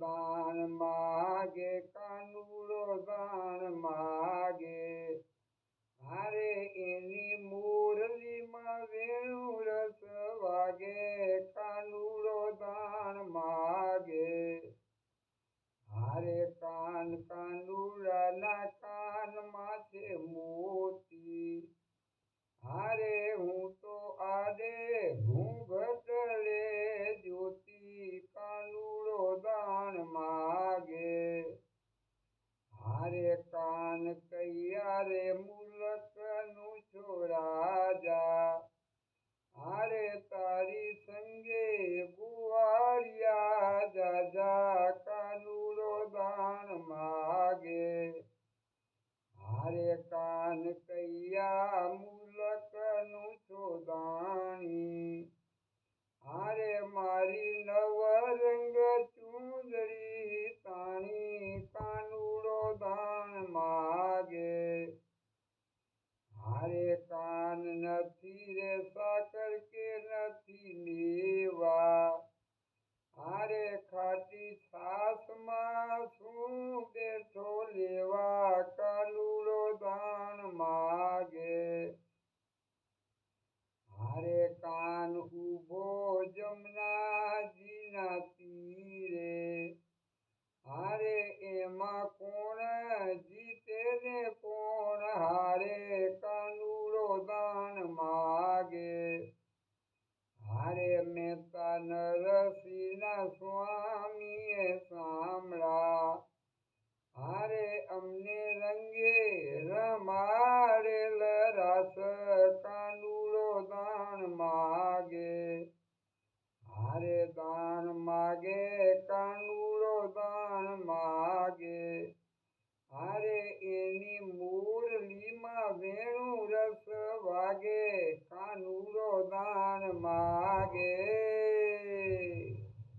बान मागे कानूरो बान मा જાજા કાનુડો દાન માગે હારે કાન કૈયા મુલકનું છો દાણી હારે મારી નવરંગ ચૂંદડી તાણી કાનુડો દાન માગે હારે કાન નથી રે સાકર ખાટી છાસમાં શું બેઠો લેવા કાનુડો દાન માગે? હારે કાન ઊભો જમનાજીના તીરે. હારે એમાં કોણ જીતે ને કોણ હારે કાનુડો દાન માગે? હારે મહેતા નરસિંહના સ્વામીએ સાંભળા હારે અમને રંગે રમાડેલ રાસ કાનુડો દાન માગે. હારે દાન માગે કાનુડો દાન માગે. હારે એની મુરલીમાં વેણુ રસ વાગે કાનુડો દાન માગે.